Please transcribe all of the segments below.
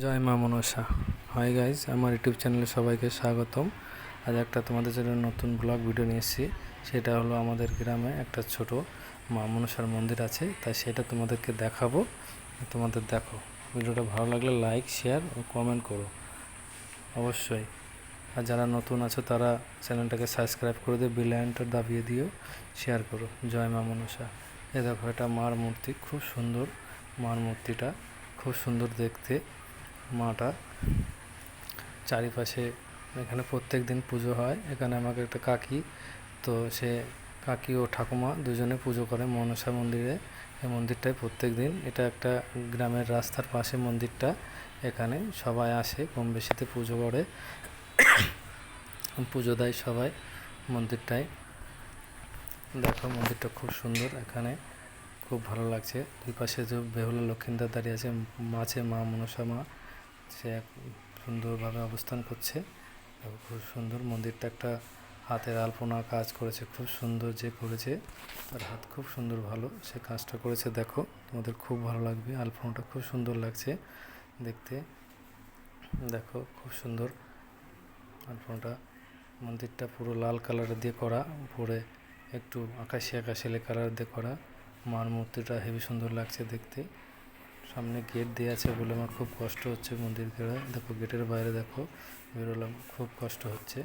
জয় মা Manasa. Hi guys আমার YouTube চ্যানেলে সবাইকে স্বাগতম। আজ একটা তোমাদের জন্য নতুন ব্লগ ভিডিও নিয়ে এসেছি। সেটা হলো আমাদের গ্রামে একটা ছোট মা মনসার মন্দির আছে। তাই সেটা তোমাদেরকে দেখাবো। তোমাদের দেখো, ভিডিওটা ভালো লাগলে লাইক শেয়ার ও কমেন্ট করো। অবশ্যই। আর যারা নতুন আছো, তারা চ্যানেলটাকে সাবস্ক্রাইব করে দিয়ে বেল আইকনটা দাবিয়ে দিও শেয়ার করো। জয় মা মনসা। এ দেখো, এটা মার মূর্তি। খুব সুন্দর মার মূর্তিটা। খুব সুন্দর দেখতে। মাটা। চারিপাশে এখানে প্রত্যেক দিন পুজো হয়। এখানে আমাকে একটা কাকি, তো সে কাকি ও ঠাকুমা দুজনে পুজো করে মনসা মন্দিরে। এই মন্দিরটায় প্রত্যেক দিন। এটা একটা গ্রামের রাস্তার পাশে মন্দিরটা। এখানে সবাই আসে, কম বেশিতে পুজো করে। পুজো দেয় সবাই মন্দিরটায়। দেখো মন্দিরটা খুব সুন্দর। এখানে খুব ভালো লাগছে। দুই পাশে যে বেহুলা লক্ষিন্দার দাঁড়িয়ে আছে মাছে মা মনসা মা। সে এক সুন্দরভাবে অবস্থান করছে খুব সুন্দর মন্দিরটা একটা হাতের আলপনা কাজ করেছে, খুব সুন্দর যে করেছে, তার হাত খুব সুন্দর ভালো, সে কাজটা করেছে, দেখো, তোমাদের খুব ভালো লাগবে, আলপনাটা খুব সুন্দর লাগছে দেখতে, দেখো, খুব সুন্দর, আলপনাটা, মন্দিরটা পুরো লাল কালারের দিয়ে করা, উপরে একটু আকাশি আকাশিলে কালার দিয়ে করা, মার মূর্তিটা হেবি সুন্দর লাগছে দেখতে। সামনে গেট দিয়ে আছে বলে আমার খুব কষ্ট হচ্ছে মন্দির ঘেরা। দেখো, গেটের বাইরে দেখো, বেরোলাম, খুব কষ্ট হচ্ছে।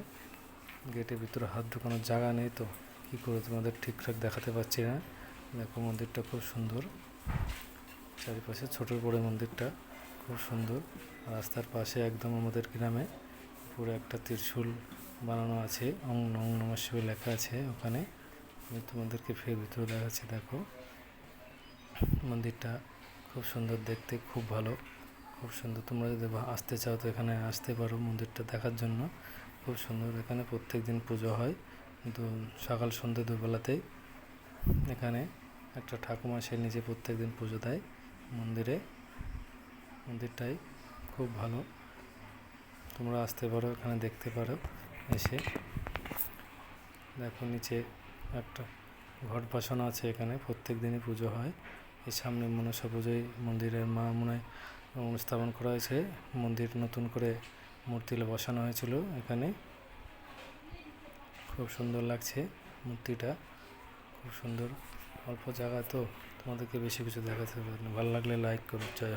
গেটের ভিতরে হাত ঢুকানোর জায়গা নেই তো, কী করে তোমাদের ঠিকঠাক দেখাতে পারছি না? দেখো, মন্দিরটা খুব সুন্দর। চারিপাশে ছোট করে মন্দিরটা খুব সুন্দর। রাস্তার পাশে একদম আমাদের গ্রামে পুরো একটা ত্রিশূল বানানো আছে। অং নং নম শিবে লেখা আছে ওখানে। আমি তোমাদেরকে ফের ভিতরে দেখাচ্ছি, দেখো। মন্দিরটা খুব সুন্দর দেখতে, খুব ভালো। খুব সুন্দর তোমরা যদি আসতে চাও তো এখানে আসতে পারো মন্দিরটা দেখার জন্য। খুব সুন্দর এখানে প্রত্যেক দিন পুজো হয়। কিন্তু সকাল সন্ধ্যে দুবেলাতেই এখানে একটা ঠাকুমা সে নিজে প্রত্যেক দিন পুজো দেয় মন্দিরে। মন্দিরটাই খুব ভালো। তোমরা আসতে পারো, এখানে দেখতে পারো এসে। দেখো নিচে একটা ঘট বসানো আছে এখানে প্রত্যেক দিনই পুজো হয়। এর সামনে মনসা পুজোয় মন্দিরের মা মনে স্থাপন করা হয়েছে। মন্দির নতুন করে মূর্তি বসানো হয়েছিল এখানে। খুব সুন্দর লাগছে মূর্তিটা। খুব সুন্দর, অল্প জায়গা তো। তোমাদেরকে বেশি কিছু দেখাতে ভালো লাগলে লাইক করো। জয়